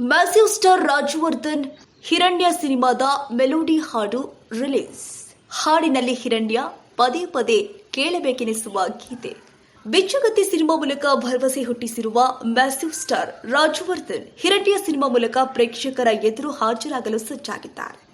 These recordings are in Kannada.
ಮ್ಯಾಸಿವ್ ಸ್ಟಾರ್ ರಾಜವರ್ಧನ್ ಹಿರಣ್ಯ ಸಿನಿಮಾದ ಮೆಲೋಡಿ ಹಾಡು ರಿಲೀಸ್. ಹಾಡಿನಲ್ಲಿ ಹಿರಣ್ಯ ಪದೇ ಪದೇ ಕೇಳಬೇಕೆನಿಸುವ ಗೀತೆ. ಬಿಚ್ಚುಗತ್ತಿ ಸಿನಿಮಾ ಮೂಲಕ ಭರವಸೆ ಹುಟ್ಟಿಸಿರುವ massive star Rajavardhan Hiranya cinema ಮೂಲಕ ಪ್ರೇಕ್ಷಕರ ಎದುರು ಹಾಜರಾಗಲು ಸಜ್ಜಾಗಿದ್ದಾರೆ.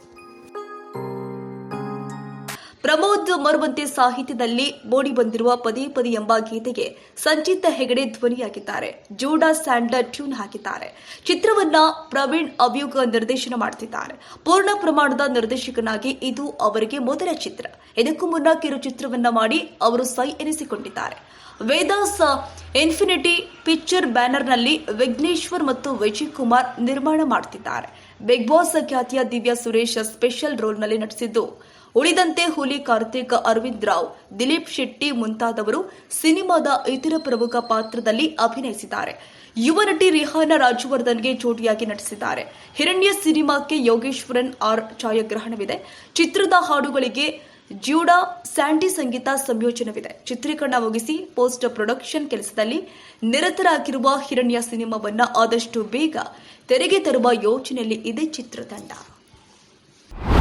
ಪ್ರಮೋದ್ ಮರುವಂತೆ ಸಾಹಿತ್ಯದಲ್ಲಿ ಮೂಡಿ ಬಂದಿರುವ ಪದೇ ಪದೇ ಎಂಬ ಗೀತೆಗೆ ಸಂಚಿತ ಹೆಗಡೆ ಧ್ವನಿಯಾಗಿದ್ದಾರೆ. ಜೋಡಾ ಸ್ಯಾಂಡರ್ ಟ್ಯೂನ್ ಹಾಕಿದ್ದಾರೆ. ಚಿತ್ರವನ್ನ ಪ್ರವೀಣ್ ಅವ್ಯುಗ ನಿರ್ದೇಶನ ಮಾಡುತ್ತಿದ್ದಾರೆ ಪೂರ್ಣ ಪ್ರಮಾಣದ ನಿರ್ದೇಶಕನಾಗಿ ಇದು ಅವರಿಗೆ ಮೊದಲ ಚಿತ್ರ. ಇದಕ್ಕೂ ಮುನ್ನ ಕಿರು ಚಿತ್ರವನ್ನ ಮಾಡಿ ಅವರು ಸೈ ಎನಿಸಿಕೊಂಡಿದ್ದಾರೆ. ವೇದಾಸ್ ಇನ್ಫಿನಿಟಿ ಪಿಕ್ಚರ್ ಬ್ಯಾನರ್ನಲ್ಲಿ ವಿಘ್ನೇಶ್ವರ್ ಮತ್ತು ವಿಜಯ್ ಕುಮಾರ್ ನಿರ್ಮಾಣ ಮಾಡುತ್ತಿದ್ದಾರೆ ಬಿಗ್ ಬಾಸ್ ಖ್ಯಾತಿಯ ದಿವ್ಯಾ ಸುರೇಶ್ ಸ್ಪೆಷಲ್ ರೋಲ್ನಲ್ಲಿ ನಟಿಸಿದ್ದು ಉಳಿದಂತೆ ಹುಲಿ ಕಾರ್ತಿಕ್ ಅರವಿಂದ್ ರಾವ್, ದಿಲೀಪ್ ಶೆಟ್ಟಿ ಮುಂತಾದವರು ಸಿನಿಮಾದ ಇತರ ಪ್ರಮುಖ ಪಾತ್ರದಲ್ಲಿ ಅಭಿನಯಿಸಿದ್ದಾರೆ. ಯುವ ನಟಿ ರಿಹಾನಾ ರಾಜವರ್ಧನ್ಗೆ ಜೋಡಿಯಾಗಿ ನಟಿಸಿದ್ದಾರೆ. ಹಿರಣ್ಯ ಸಿನಿಮಾಕ್ಕೆ ಯೋಗೇಶ್ವರನ್ ಆರ್ ಛಾಯಾಗ್ರಹಣವಿದೆ. ಚಿತ್ರದ ಹಾಡುಗಳಿಗೆ ಜ್ಯೂಡಾ ಸ್ಯಾಂಡಿ ಸಂಗೀತ ಸಂಯೋಜನವಿದೆ. ಚಿತ್ರೀಕರಣ ಮುಗಿಸಿ ಪೋಸ್ಟ್ ಪ್ರೊಡಕ್ಷನ್ ಕೆಲಸದಲ್ಲಿ ನಿರತರಾಗಿರುವ ಹಿರಣ್ಯ ಸಿನಿಮಾವನ್ನ ಆದಷ್ಟು ಬೇಗ ತೆರೆಗೆ ತರುವ ಯೋಚನೆಯಲ್ಲಿ ಇದೆ ಚಿತ್ರತಂಡ.